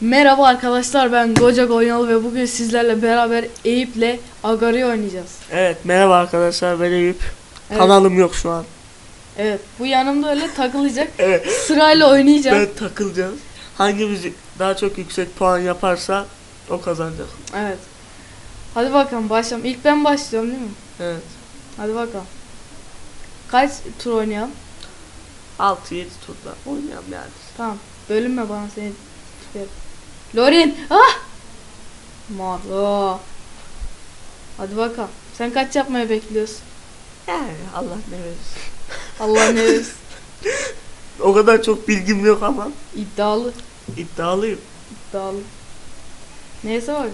Merhaba arkadaşlar ben Goca Gonyalı ve bugün sizlerle beraber Eyüp'le Agari oynayacağız. Evet merhaba arkadaşlar ben Eyüp. Evet. Kanalım yok şu an. Evet bu yanımda öyle takılacak. Evet Sırayla oynayacağız. ben takılacağız. Hangimiz daha çok yüksek puan yaparsa o kazanacak. Evet. Hadi bakalım başlayalım. İlk ben başlıyorum değil mi? Evet. Hadi bakalım. Kaç tur oynayalım? 6-7 turda oynayalım yani. Tamam. Bölünme bana seni. tutuyorum. Lorin! Ah! Malo. Hadi bakalım. Sen kaç yapmaya bekliyorsun? Yani Allah ne. Allah ne. O kadar çok bilgim yok ama İddialı. iddialıyım. İddialı. Neyse bakalım.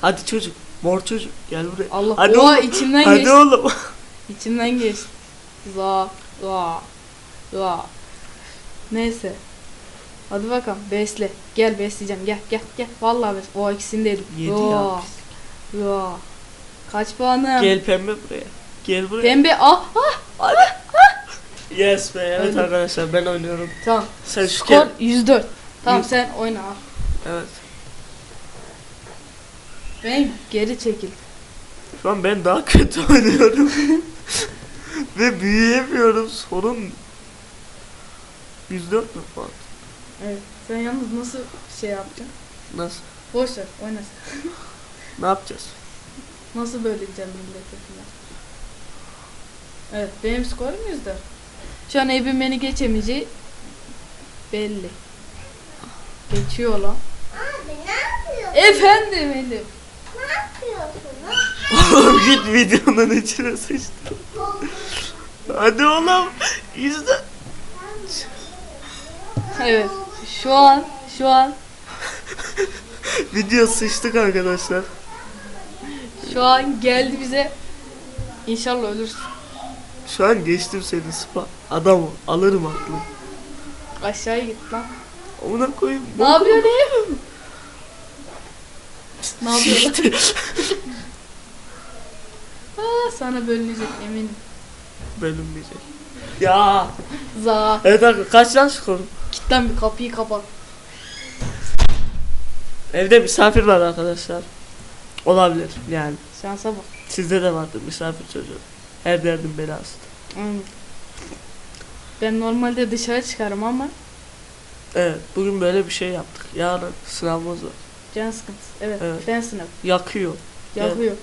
Hadi çocuk. Mor çocuk gel buraya. Allah Hadi Oha, oğlum. içimden Hadi geçti. oğlum. İçimden geçti. Za, za, za. Neyse. Hadi bakalım besle. Gel besleyeceğim. Gel gel gel. Vallahi bes. O ikisini de yedim. Yedi Za, ya. za. Kaç puanım? Gel pembe buraya. Gel buraya. Pembe. Ah ah. Yes be evet Öldüm. arkadaşlar ben oynuyorum. Tamam. Sen şu Skor gel. 104. Tamam Yüz- sen oyna. al. Evet. Ben geri çekil. Şu an ben daha kötü oynuyorum. Ve büyüyemiyorum. Sorun 104 mü puan? Evet. Sen yalnız nasıl şey yapacaksın? Nasıl? Boş ver. Oyna sen. Ne yapacağız? Nasıl böleceğim millete falan. Evet benim skorum yüzde. Şu an Eyüp'ün beni geçemeyeceği belli. Geçiyor lan. Abi ne yapıyorsun? Efendim Elif. Ne yapıyorsun? Oğlum git videonun içine sıçtım. Hadi oğlum. İzle. Evet. Şu an şu an Video sıçtık arkadaşlar. şu an geldi bize. İnşallah ölürsün. Şu an geçtim seni spa. Adam ol, alırım aklım. Aşağıya git lan. Ona koyayım. Ne yapıyor Eyüp? Ne yapıyor lan? Aa, sana bölünecek eminim. Bölünmeyecek. Ya. Za. Evet arkadaşlar kaç lan skorum? Gitten bir kapıyı kapat. Evde misafir var arkadaşlar. Olabilir yani. Şansa bak. Sizde de vardır misafir çocuğu. Her derdin belası. Aynen. Ben normalde dışarı çıkarım ama Evet bugün böyle bir şey yaptık. Yarın sınavımız var. can sıkıntısı. Evet, Evet. fen sınavı. Yakıyor. Yakıyor.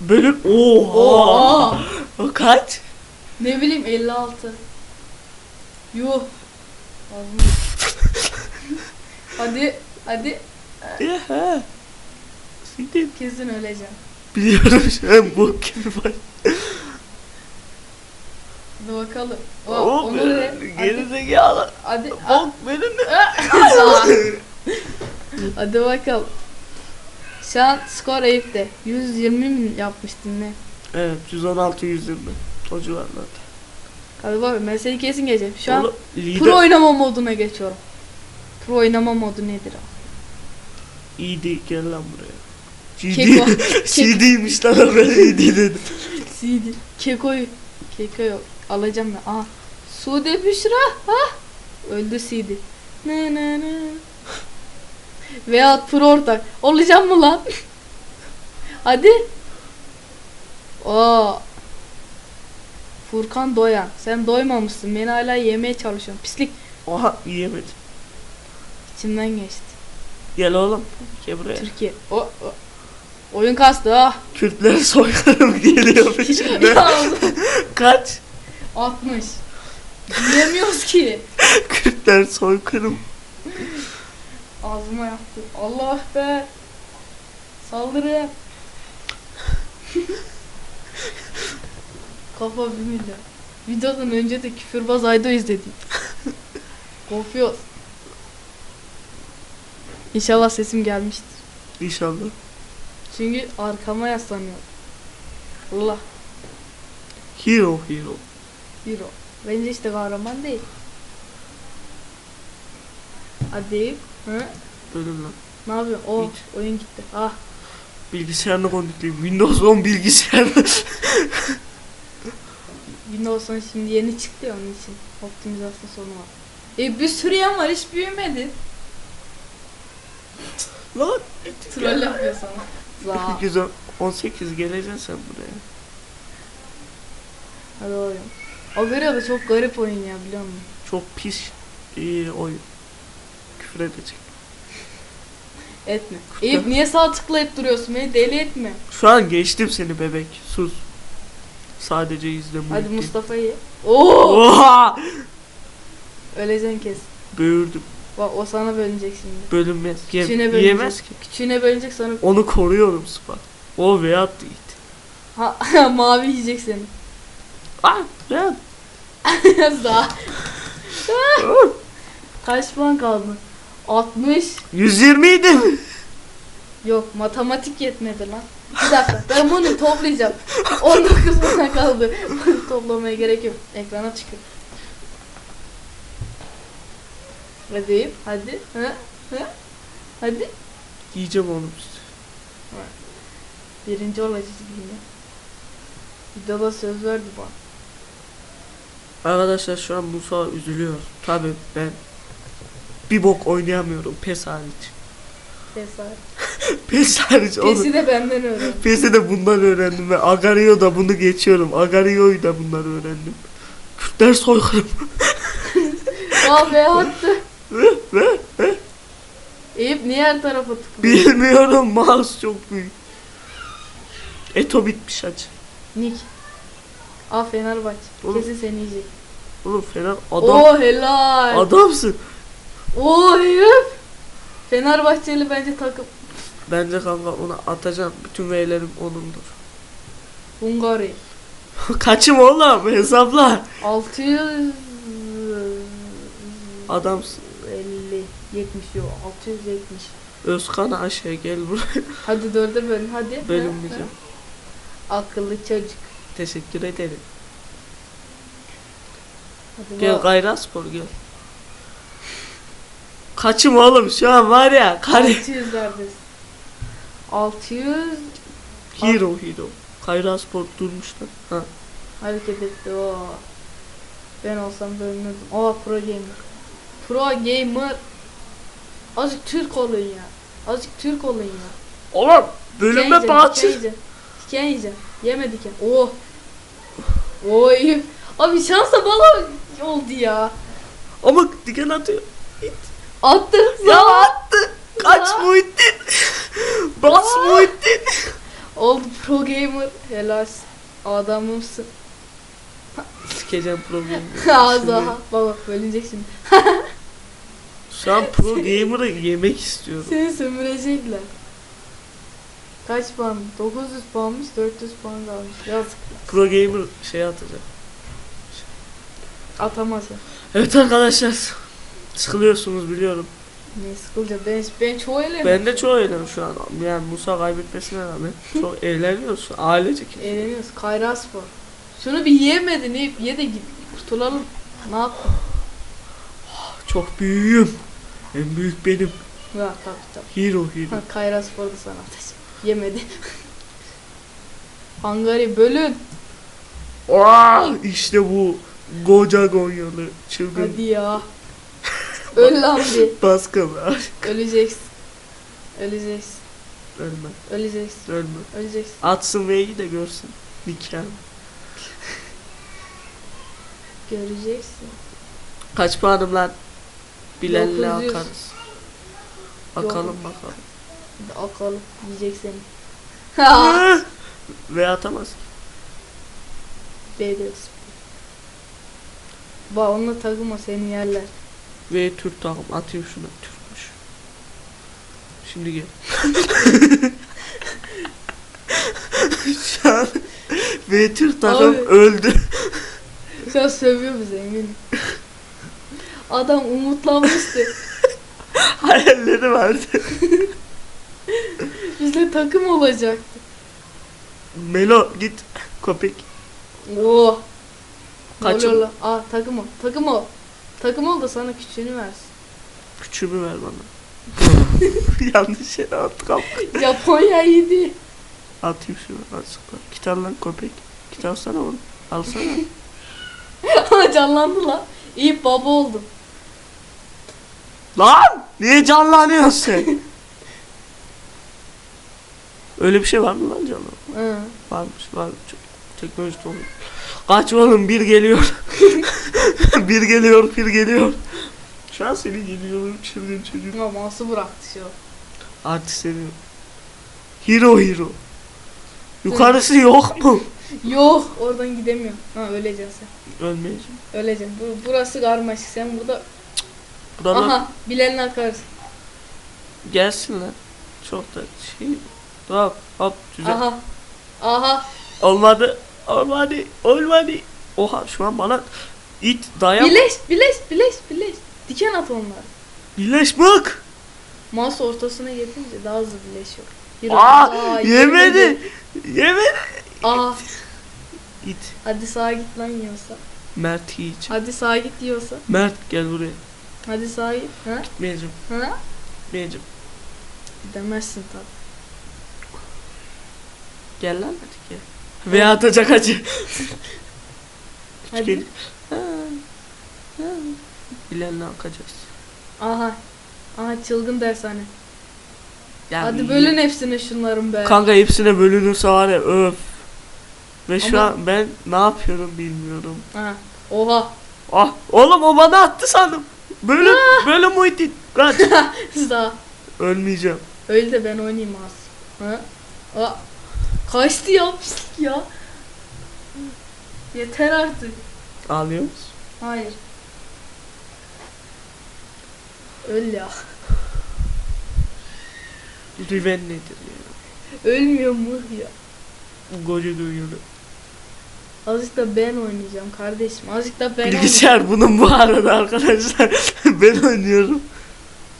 Bölüm oha. Oha! O kaç? Ne bileyim 56. Yuh. Hadi, hadi. Ya. Senin Kesin öleceğim. biliyorum şu an bu gibi var. Hadi bakalım. O, O onu ne? geri zekalı. Hadi. Bok benim de. Hadi. hadi bakalım. Şu an skor Eyüp'te. 120 mi yapmıştın ne? Evet 116 120. O civarlarda. Ben seni kesin geçeceğim. Şu an Oğlum, lider pro oynama moduna geçiyorum. Pro oynama modu nedir abi? iyi değil gel lan buraya. CD. CD'ymiş lan ben değil dedim. CD. Keko'yu. Keko'yu alacağım ben. Aha. Sude Büşra. Ha. Öldü CD. Ne ne ne. Veyahut pro ortak. Olacağım mı lan? Hadi. Oo. Furkan Doyan. Sen doymamışsın. Beni hala yemeye çalışıyorsun. Pislik. Oha yiyemedim. İçimden geçti. Gel oğlum. Gel buraya. Türkiye. O, o. Oyun kastı ah. Kürtler soykarım geliyor Kaç? 60. Yiyemiyoruz ki. Kürtler soykırım. Ağzıma yaptı. Allah be. Saldırı. Kafa bir milyon. Videodan önce de küfürbaz Aydo izledim. Kopuyoruz. İnşallah sesim gelmiştir. İnşallah. Çünkü arkama yaslanıyor. Allah. Hero hero. Hero. Bence işte kahraman değil. Hadi. Hı? Bölüm lan. Ne yapıyorsun? O Hiç. oyun gitti. Ah. Bilgisayarını konuşayım. Windows 10 bilgisayar. Windows'un şimdi yeni çıktı ya onun için. Optimizasyon sorunu var. E bir sürü yan var hiç büyümedi. Lan. Troll yapıyor sana. Za. 218 geleceksin sen buraya. Hadi oyun. O görüyor da çok garip oyun ya biliyor musun? Çok pis iyi oyun. Küfür edecek. Etme. Eyüp niye sağ tıklayıp duruyorsun? Beni deli etme. Şu an geçtim seni bebek. Sus. Sadece izle Hadi Muhittin. Mustafa'yı. Oo! Oha! Öleceksin kes. Böğürdüm. Bak o sana bölünecek şimdi. Bölünmez. Yem, Küçüğüne bölünecek. yiyemez ki. Küçüğüne bölünecek sonra Onu koruyorum Sıfat. O veyahut değil. ha, mavi yiyecek seni. Ah veyahut. Za. Kaç puan kaldı? 60. 120 idi? Yok matematik yetmedi lan. Bir dakika ben bunu toplayacağım. 19 puan kaldı. Bunu toplamaya gerek yok. Ekrana çıkıyor. Hadi hadi. Hı? Hı? Hadi. Yiyeceğim onu. Birinci olacağız yine. Videoda söz verdi bana. Arkadaşlar şu an Musa üzülüyor. Tabi ben bir bok oynayamıyorum pes hariç. Cesaret. Pes hariç onu. Pesi de benden öğren. Pes'i de bundan öğrendim ve Agario da bunu geçiyorum. Agario'yu da bundan öğrendim. Kürtler soykırım. Aa be attı. Eyüp niye her tarafa tıklıyor? bilmiyorum mouse çok büyük. Eto bitmiş aç. Nick. Aa Fenerbahçe. Oğlum. Kesin seni yiyecek. Oğlum fena adam Oo helal. adamsın. Oo Eyüp. Fenerbahçeli bence takım. Bence kanka ona atacağım. Bütün V'lerim onundur. Hungary. Kaçım oğlum hesapla. 600 Adamsın. 50 70 yok 670. Özkan Ayşe gel buraya. Hadi dörde bölün hadi. Bölünmeyeceğim. Akıllı çocuk. Teşekkür ederim. Hadi Gel. Gayraspor gel. Kaçım oğlum şu an var ya. Kare. 600 neredesin? 600 Hero hero. Gayraspor durmuşlar. Ha. hareket etti o. Ben olsam bölünürdüm. Aa pro gamer. Pro gamer. Azıcık Türk olun ya. Azıcık Türk olun ya. Oğlum diken bahçe. Diken yiyeceğim. Yeme diken. Oh. Oy. Abi şansa bala oldu ya. Ama diken atıyor. Attı. Ya attı. Kaç Ya. Muhittin. Bas. Muhittin. Oldu pro gamer. Helal. Adamımsın. Sikeceğim problemi. Ağza. Baba bölünecek şimdi. Şu an pro gamer'ı yemek istiyorum. Seni sömürecekler. Kaç puan? 900 puanmış, 400 puan kalmış. Yazık. Pro gamer şey atacak. Atamaz ya. Evet arkadaşlar. Sıkılıyorsunuz biliyorum. Ne sıkılacak. Ben, ben çoğu eğleniyorum. Ben de çok eğleniyorum şu an. Yani Musa kaybetmesine rağmen çok eğleniyoruz. Ailecek. Eğleniyoruz. Kayra spor. Şunu bir yiyemedin Eyüp. Ye de git. Kurtulalım. Ne yaptın? Çok büyüğüm. En büyük benim. Ya tabii tabii. Hero hero. Ha, Kayra sporda sana atacağım. Yemedi. Hungary bölün. Aa, işte bu koca Gonyalı çılgın Hadi ya. Öl lan bir. baskılar. Öleceksin. Öleceksin. Ölme, Öleceksin. ölme. Öleceksin. Atsın V'yi de görsün. Nikah. Göreceksin. Kaç puanım lan? Bilal'le 900. akarız. Bakalım bakalım. Akalım. Yiyecek seni. Ve atamaz. Beyliyoruz. Ba onunla takılma seni yerler. Ve Türk takım atayım şuna. Türkmüş. Şimdi gel. Şu an ve Türk takım Abi. öldü. Şu an sövüyor bize eminim. Adam umutlanmıştı. Hayalleri vardı. Bizle takım olacaktı. Melo git köpek. Oo. Lan? Aa takım ol. Takım ol. Takım ol da sana küçüğünü versin. Küçüğümü ver bana. Yanlış yere attık ama. Japonya iyiydi. Atayım şunu açıkla. Git al lan köpek. Git alsana onu. Alsana. Ama canlandı lan. İyi baba oldum. lan! Niye canlanıyorsun sen? Öyle bir şey var mı lan canım? Hı. Varmış var. Çok teknoloji dolu. Kaç oğlum bir geliyor. bir geliyor bir geliyor. Şu an seni geliyorum çılgın çocuk. Ama mouse'u bıraktı şu. Artık seni. Hero hero. Yukarısı yok mu? Yok oradan gidemiyorum. Ha öleceksin sen. Ölmeyeceğim. Öleceksin. Bu, burası karmaşık. Sen burada Buralar aha bilenin akarız. gelsin lan. Çok da şey. Hop hop güzel. Aha. Aha. Olmadı. Olmadı. Olmadı. Oha şu an bana it dayan. Birleş, birleş, birleş, birleş. Diken at onları. Birleş bak. Mouse ortasına getirince daha hızlı birleşiyor. Yürü. Aa, yürü, yemedi. Yemedi. Aa, İt. hadi sağa git lan yiyorsa. Mert hiç. Hadi sağa git yiyorsa. Mert gel buraya. Hadi sağa git. Ha? Gitmeyeceğim. Ha? Gitmeyeceğim. Demezsin tabi. Gel lan hadi gel. Veya atacak acı. Hadi. Bilenle akacağız. Aha. Aha çılgın dershane. Ya Hadi bölün hepsini şunların be. Kanka hepsine bölünürse var ya öf. Ve şu Ama- an ben ne yapıyorum bilmiyorum. Ha. Oha. Ah oğlum o bana attı sandım. Böyle böyle Muhittin. Kaç. Daha. Ölmeyeceğim. Öyle de ben oynayayım az. Ha? Aa. Kaçtı ya pislik ya. Yeter artık. Ağlıyor musun? Hayır. Öl ya. Riven nedir ya? Ölmüyor mu ya? Goca duyuyordu. Azıcık da ben oynayacağım kardeşim. Azıcık da ben oynayacağım. Bilgisayar bunun bu arada arkadaşlar. ben oynuyorum.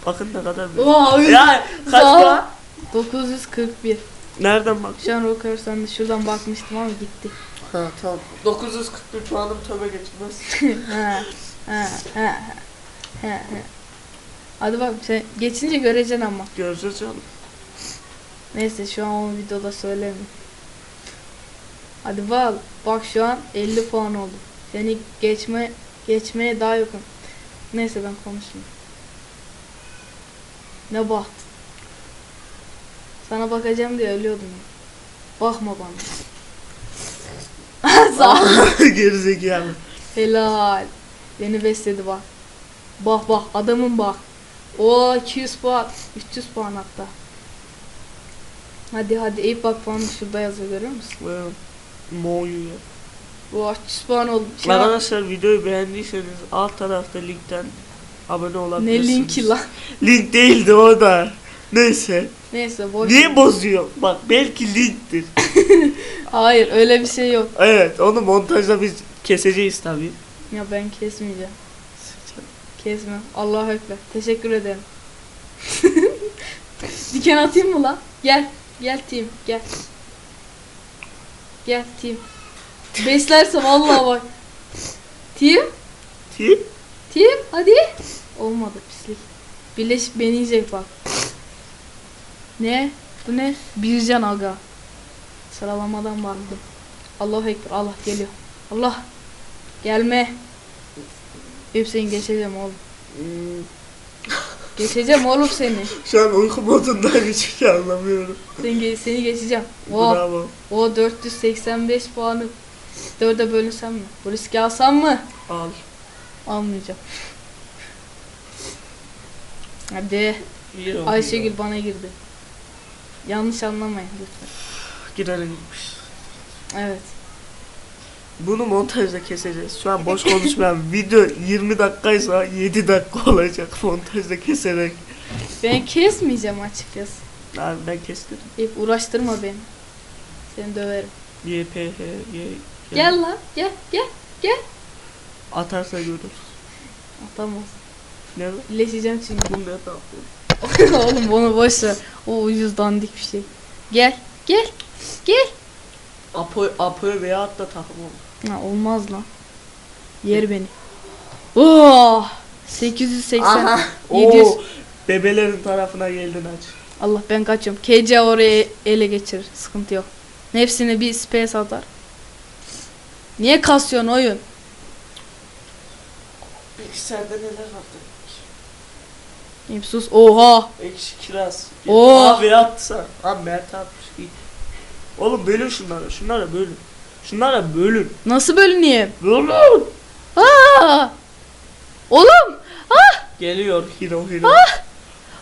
Bakın ne kadar büyük. Oha. Ya kaç puan? 941. Nereden bak? Şu an Rocker sende şuradan bakmıştım ama gitti. Ha tamam. 941 puanım tövbe geçmez. ha, ha, ha, ha, ha. Hadi bak sen geçince göreceksin ama. Göreceğiz canım. Neyse şu an onu videoda söylemiyorum. Hadi bak bak şu an 50 puan oldu. Seni geçme geçmeye daha yakın. Neyse ben konuşmayayım. Ne baht. Sana bakacağım diye ölüyordum. Bakma bana. Sağ. Gerizekalı. Helal. Beni besledi bak. Bak bak adamın bak. O 200 puan. 300 puan hatta. Hadi hadi Eyüp bak puanı şurada yazıyor görüyor musun? Well, Moyu ya. Bu 300 puan oldu. Şey Arkadaşlar videoyu beğendiyseniz alt tarafta linkten abone ne olabilirsiniz. linki lan. Link değildi o da. Neyse. Neyse boş. Niye bozuyor? Bak belki linktir. Hayır öyle bir şey yok. evet onu montajda biz keseceğiz tabii. Ya ben kesmeyeceğim. Kesme. Allahu ekber. Teşekkür ederim. Diken atayım mı lan? Gel. Gel team. Gel. Gel team. Beslerse vallahi bak. Team. Tip. Team. Hadi. Olmadı pislik. Birleşip beni yiyecek bak. Ne? Bu ne? Bircan aga. Sıralamadan baktım. Allahu ekber. Allah geliyor. Allah. Gelme. Hepsini geçeceğim oğlum. Hmm, Geçeceğim oğlum seni. Şu an uyku modundan hiçbir şey anlamıyorum. Seni, ge- seni geçeceğim. O, Bravo. o 485 puanı 4'e bölünsem mi? Bu riski alsam mı? Al. Almayacağım. Hadi. İyi Ayşegül bana girdi. Yanlış anlamayın lütfen. Gitmiş. Evet. Bunu montajda keseceğiz. Şu an boş konuşmayan video 20 dakikaysa 7 dakika olacak montajda keserek. Ben kesmeyeceğim açıkçası. Abi ben kestim. Hep uğraştırma beni. Seni döverim. Y, P, H, Y. Gel lan. Gel. Gel. Atarsa görürüz. Atamaz. Ne? Birleşeceğim çünkü. Bu ne yapıyor? Oğlum onu boş ver. O ucuz dandik bir şey. Gel. Gel. Gel. Apo, Apo veya hatta takım olur. Ha, olmaz lan. Yer beni. Oh! 880. 700. Oo, bebelerin tarafına geldin aç. Allah ben kaçıyorum. KC oraya ele geçirir. Sıkıntı yok. Hepsini bir space atar. Niye kasıyorsun oyun? Bilgisayarda neler vardı? Eyüp sus. Oha. Ekşi kiraz. Oo. Abi atsa. Abi Mert atmış. İyi. Oğlum bölün şunları. Şunları bölün. Şunlara bölün. Nasıl bölüneyim? Bölün. Aa! Oğlum. Geliyor hero hero.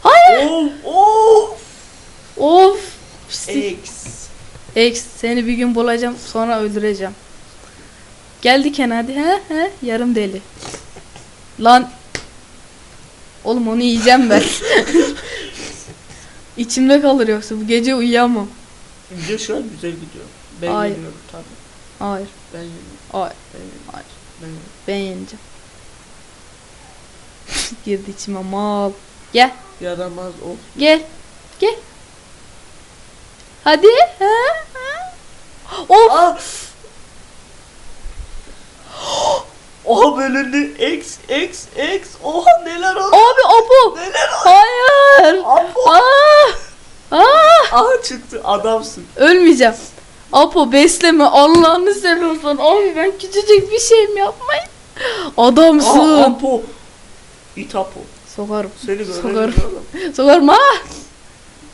Hayır. Oh, oh. Of. Pislik. X. X seni bir gün bulacağım sonra öldüreceğim. Geldi Ken hadi he he yarım deli. Lan. Oğlum onu yiyeceğim ben. İçimde kalır yoksa bu gece uyuyamam. Video şu an güzel gidiyor. Ben Hayır. yeniyorum tabii. Hayır. Ben yeniyorum. Hayır. Ben yeniyorum. Hayır. Ben yeniyorum. Ben yeneceğim. Girdi içime mal. Gel. Yaramaz o. Gel. Gel. Hadi. Ha? ha. Of. Aa! Oha bölündü. X, X, X. Oha neler oldu? Abi Apo. Neler oldu? Hayır. Apo. Aa. Aa. Aha çıktı adamsın. Ölmeyeceğim. Apo besleme Allah'ını seviyorsan. Abi ben küçücük bir şeyim yapmayın. Adamsın. Aa Apo. İt Apo. Sokarım. Seni Sokarım. böyle oğlum. Sokarım ha.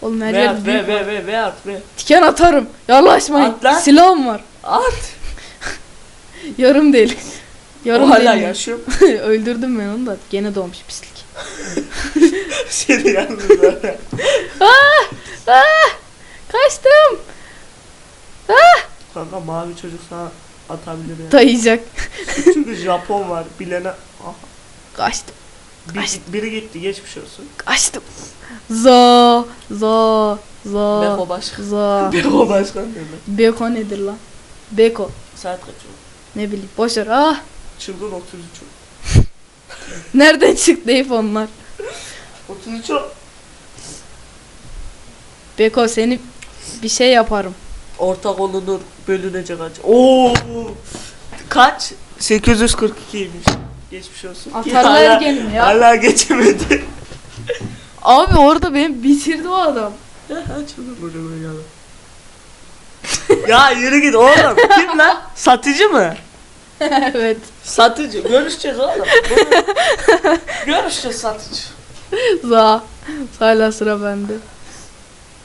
Oğlum her yer at büyük. ve ve ve at ve. Tiken atarım. Yalaşmayın. At lan. Silahım var. At. Yarım değil. o Yarım hala yaşıyor. Öldürdüm ben onu da. Gene doğmuş pislik. Seni yalnız böyle. Ah! Kaçtım. Ah! Kanka mavi çocuk sana atabilir ya. Dayayacak. Çünkü Japon var bilene. Aha. Kaçtım. Bir, biri gitti geçmiş olsun. Kaçtım. Za. Za. Za. Beko başkan. Za. Beko başkan dedi. Beko nedir lan? Beko. Saat kaç oldu? Ne bileyim. Boşver. Ah. Çılgın 33 oldu. Nereden çıktı hep onlar? 33 oldu. Beko seni bir şey yaparım. Ortak olunur bölünecek acı. Oo! Kaç? 842'ymiş. Geçmiş olsun. Atarlar Hala- gelim ya. Hala geçemedi. Abi orada beni bitirdi o adam. ya açılır böyle böyle yalan. ya yürü git oğlum. Kim lan? Satıcı mı? evet. Satıcı. Görüşeceğiz oğlum. Bunu- Görüşeceğiz satıcı. Za. Hala sıra bende.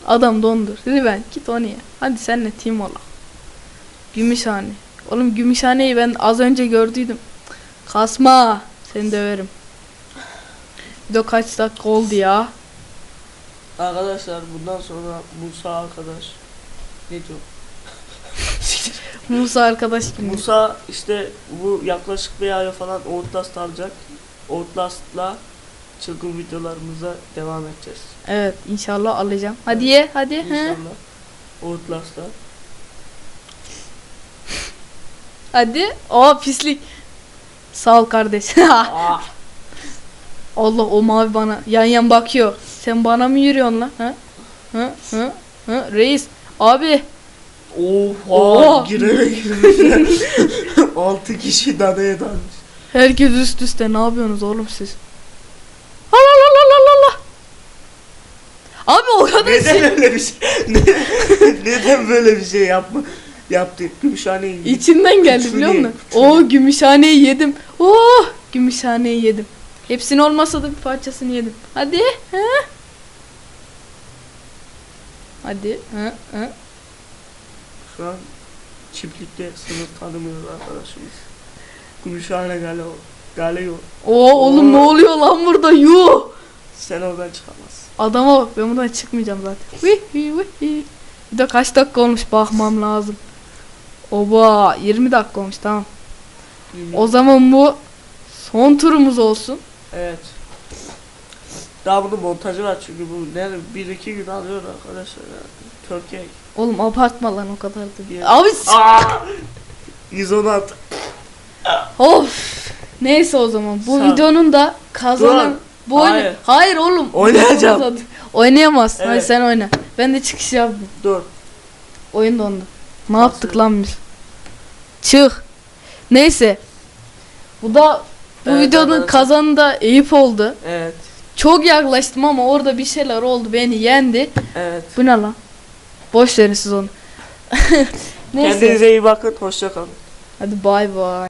Adam dondur. Dedi ben git onu ye. Hadi senle team ola. Gümüşhane. Oğlum Gümüşhane'yi ben az önce gördüydüm. Kasma. Seni döverim. Bir de kaç dakika oldu ya. Arkadaşlar bundan sonra Musa arkadaş. Ne diyor? Musa arkadaş gibi. Musa işte bu yaklaşık bir ay falan Outlast alacak. Outlast'la çılgın videolarımıza devam edeceğiz. Evet inşallah alacağım. Hadi ye hadi. He. İnşallah. Outlast'la. Hadi. O pislik. Sağ ol kardeş. Ah, Allah o mavi bana yan yan bakıyor. Sen bana mı yürüyorsun lan? Ha? Hı? Hı? Hı? Reis. Abi. Oha Oha. girene girmişler. 6 kişi dadaya dalmış. Herkes üst üste ne yapıyorsunuz oğlum siz? Allah Allah Allah Allah Allah. Abi o kadar Neden şey. öyle bir şey? Ne- Neden böyle bir şey yapma? Yaptı. Gümüşhaneyi yedi. İçinden geldi Küçüğünü biliyor ye, musun? küçüğünü. Oo gümüşhaneyi yedim. Oh gümüşhaneyi yedim. Hepsini olmasa da bir parçasını yedim. Hadi. Ha? Hadi. Ha? Ha? Şu an çiftlikte sınır tanımıyor arkadaşımız. Gümüşhane gale o. Gale yok. Oo oğlum ne oluyor lan burada? Yuh. Sen oradan çıkamazsın. Adama bak ben buradan çıkmayacağım zaten. Vih, vih, vih. Bir de kaç dakika olmuş bakmam lazım. Oba 20 dakika olmuş tamam. O zaman bu son turumuz olsun. Evet. Daha bunun montajı var çünkü bu ne bir iki gün alıyor arkadaşlar. Türkiye. Oğlum abartma lan o kadar da. Ya. Abi Aa! 116. of. Neyse o zaman bu ol. videonun da kazanan Dur. bu oyunu- Hayır. Hayır oğlum. Oynayacağım. Oynayamazsın. Evet. sen oyna. Ben de çıkış yaptım. Dur. Oyun dondu. Ne yaptık lan biz? Çık. Neyse. Bu da bu Evet, videonun kazanı da Eyüp oldu. Evet. Çok yaklaştım ama orada bir şeyler oldu. Beni yendi. Evet. Bu ne lan? Boş verin siz onu. Neyse. Kendinize iyi bakın. Hoşça kalın. Hadi bay bay.